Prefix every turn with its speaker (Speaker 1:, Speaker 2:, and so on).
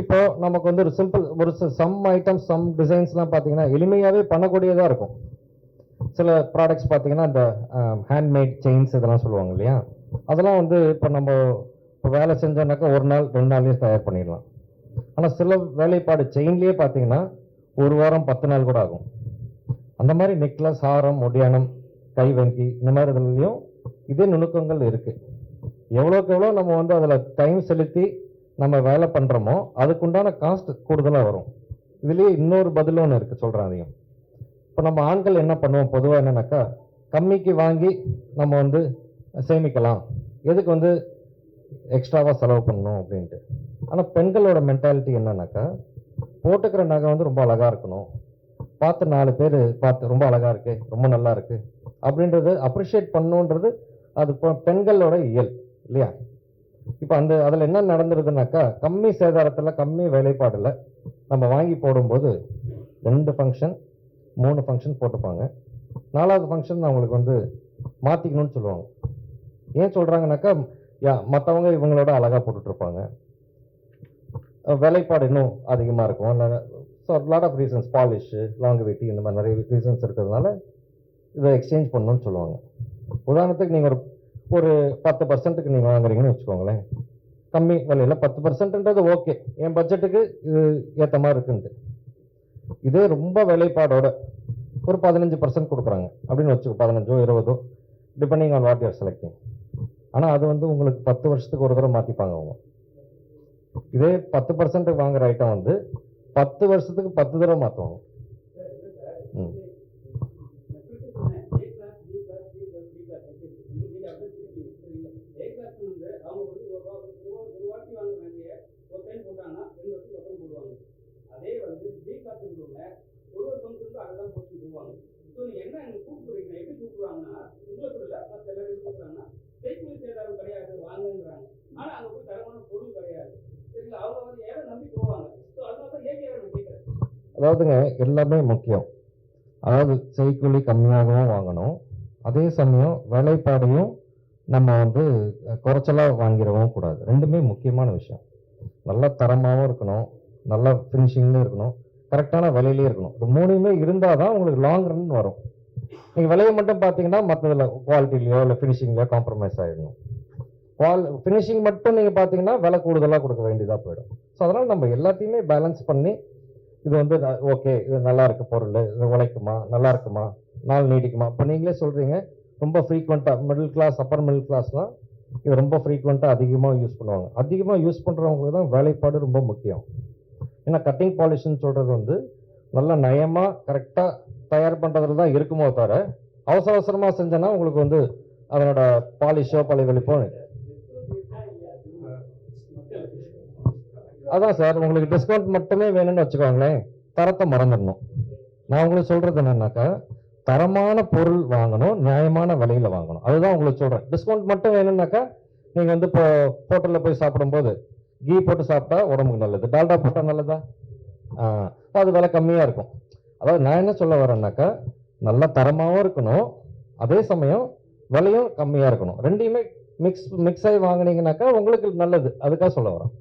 Speaker 1: இப்போ நமக்கு வந்து ஒரு சிம்பிள் ஒரு சம் ஐட்டம்ஸ் சம் டிசைன்ஸ்லாம் பார்த்தீங்கன்னா எளிமையாகவே பண்ணக்கூடியதாக இருக்கும். சில ப்ராடக்ட்ஸ் பார்த்தீங்கன்னா இந்த ஹேண்ட்மேட் செயின்ஸ் இதெல்லாம் சொல்லுவாங்க இல்லையா? அதெல்லாம் வந்து இப்போ நம்ம இப்போ வேலை செஞ்சோம்னாக்கா ஒரு நாள் ரெண்டு நாள்லேயும் தயார் பண்ணிடலாம். ஆனால் சில வேலைப்பாடு செயின்லேயே பார்த்தீங்கன்னா ஒரு வாரம் பத்து நாள் கூட ஆகும். அந்த மாதிரி நெக்லஸ் ஹாரம் ஒடியானம் கைவங்கி இந்த மாதிரி இதுலேயும் இதே நுணுக்கங்கள் இருக்குது எவ்வளோக்கு எவ்வளோ நம்ம வந்து அதில் டைம் செலுத்தி நம்ம வேலை பண்ணுறோமோ அதுக்குண்டான காஸ்ட் கூடுதலாக வரும். இதுலேயே இன்னொரு பதில் ஒன்று இருக்குது சொல்கிறேன் அதையும் இப்போ நம்ம ஆண்கள் என்ன பண்ணுவோம்? பொதுவாக என்னென்னாக்கா கம்மிக்கு வாங்கி நம்ம வந்து சேமிக்கலாம். எதுக்கு வந்து எக்ஸ்ட்ராவாக செலவு பண்ணணும் அப்படின்ட்டு. ஆனால் பெண்களோட மென்டாலிட்டி என்னன்னாக்கா போட்டுக்கிற நகை வந்து ரொம்ப அழகாக இருக்கணும். பார்த்து நாலு பேர் பார்த்து ரொம்ப அழகாக இருக்கு ரொம்ப நல்லா இருக்குது அப்படின்றது அப்ரிஷியேட் பண்ணுன்றது அது பெண்களோட இயல் இல்லையா? இப்போ அந்த அதில் என்ன நடந்துருதுனாக்கா கம்மி சேதாரத்தில் கம்மி வேலைப்பாடில் நம்ம வாங்கி போடும்போது ரெண்டு ஃபங்க்ஷன் மூணு ஃபங்க்ஷன் போட்டுப்பாங்க. நாலாவது ஃபங்க்ஷன் அவங்களுக்கு வந்து மாற்றிக்கணும்னு சொல்லுவாங்க. ஏன் சொல்கிறாங்கனாக்கா யா மற்றவங்க இவங்களோட அழகாக போட்டுட்ருப்பாங்க. வேலைப்பாடு இன்னும் அதிகமாக இருக்கும். So lot of reasons polish longevity இந்த மாதிரி நிறைய ரீசன்ஸ் இருக்கிறதுனால இதை எக்ஸ்சேஞ்ச் பண்ணணும்னு சொல்லுவாங்க. உதாரணத்துக்கு நீங்கள் ஒரு ஒரு பத்து பர்சன்ட்டுக்கு நீங்கள் வாங்குறீங்கன்னு வச்சுக்கோங்களேன். கம்மி விலையில் பத்து பர்சன்ட்ன்றது ஓகே என் பட்ஜெட்டுக்கு இது ஏற்ற மாதிரி இருக்குன்ட்டு. இதே ரொம்ப விலைப்பாடோட ஒரு பதினஞ்சு பர்சன்ட் கொடுக்குறாங்க. அப்படின்னு வச்சுக்கோ பதினஞ்சோ இருபதோ depending on what you're selecting ஆனால் அது வந்து உங்களுக்கு பத்து வருஷத்துக்கு ஒரு தடவை மாற்றிப்பாங்க அவங்க. இதே பத்து பர்சன்ட்டுக்கு வாங்குற ஐட்டம் வந்து பத்து வருஷத்துக்கு பத்து தடவை மாற்றுவாங்க ம்
Speaker 2: அதே வந்து பி கிளாஸ் இருக்கவங்க ஒரு ஒரு ஃபங்க்ஷனுக்கு அதை தான் போட்டு போவாங்க ஸோ நீங்க என்ன எனக்கு கூப்பிடுறீங்க எப்படி கூப்பிடுவாங்கன்னா மற்ற எல்லாரும் கூப்பிடுறாங்கன்னா செய்கூலி சேதாரம் கிடையாது வாங்குங்கிறாங்க ஆனா அங்க போய் தரமான பொருள் கிடையாது. சரிங்களா? அவங்க வந்து நம்பி போவாங்க. ஸோ அதனால தான் கேட்கறேன்
Speaker 1: அதாவதுங்க எல்லாமே முக்கியம். அதாவது செய்கூலி கம்மியாகவும் வாங்கணும். அதே சமயம் வேலைப்பாடையும் நம்ம வந்து குறைச்சலாக வாங்கிடவும் கூடாது. ரெண்டுமே முக்கியமான விஷயம். நல்ல தரமாகவும் இருக்கணும். நல்ல ஃபினிஷிங்லேயும் இருக்கணும். கரெக்டான விலையிலே இருக்கணும். இது மூணுமே இருந்தால் தான் உங்களுக்கு லாங் ரன் வரும். நீங்கள் விலையை மட்டும் பார்த்தீங்கன்னா மற்றதில் குவாலிட்டிலையோ இல்லை ஃபினிஷிங்லையோ காம்ப்ரமைஸ் ஆகிடணும் குவால் ஃபினிஷிங் மட்டும் நீங்கள் பார்த்தீங்கன்னா விலை கூடுதலாக கொடுக்க வேண்டியதாக போயிடும். ஸோ அதனால் நம்ம எல்லாத்தையுமே பேலன்ஸ் பண்ணி இது வந்து ஓகே இது நல்லா இருக்க பொருள் இது உழைக்குமா நல்லா இருக்குமா நாள் நீடிக்குமா இப்போ நீங்களே சொல்கிறீங்க ரொம்ப ஃப்ரீக்வெண்ட்டாக மிடில் கிளாஸ் அப்பர் மிடில் கிளாஸ்லாம் இது ரொம்ப ஃப்ரீக்வெண்ட்டாக அதிகமாக யூஸ் பண்ணுவாங்க. அதிகமாக யூஸ் பண்ணுறவங்களுக்கு தான் வேலைப்பாடு ரொம்ப முக்கியம். ஏன்னா கட்டிங் பாலிஷ்னு சொல்கிறது வந்து நல்ல நயமாக கரெக்டாக தயார் பண்ணுறதுல தான் இருக்குமோ தவிர அவசர அவசரமாக செஞ்சோன்னா உங்களுக்கு வந்து அதனோட பாலிஷோ பழைய வெளிப்போ அதான் சார் உங்களுக்கு டிஸ்கவுண்ட் மட்டுமே வேணும்னு வச்சுக்கோங்களேன் தரத்தை மறந்துடணும். நான் உங்களுக்கு சொல்றது என்னன்னாக்கா தரமான பொருள் வாங்கணும் நியாயமான விலையில வாங்கணும். அதுதான் உங்களுக்கு சொல்றேன். டிஸ்கவுண்ட் மட்டும் வேணும்னாக்கா நீங்க வந்து இப்போ ஹோட்டல்ல போய் சாப்பிடும்போது கீ போட்டு சாப்பிட்டா உடம்புக்கு நல்லது. டால்டா போட்டா நல்லதா? அது விலை கம்மியாக இருக்கும். அதாவது நான் என்ன சொல்ல வரேன்னாக்கா நல்ல தரமாகவும் இருக்கணும். அதே சமயம் விலையும் கம்மியாக இருக்கணும். ரெண்டையுமே மிக்ஸ் மிக்ஸ் ஆகி வாங்குனீங்கன்னாக்கா உங்களுக்கு நல்லது. அதுக்காக சொல்ல வரேன்.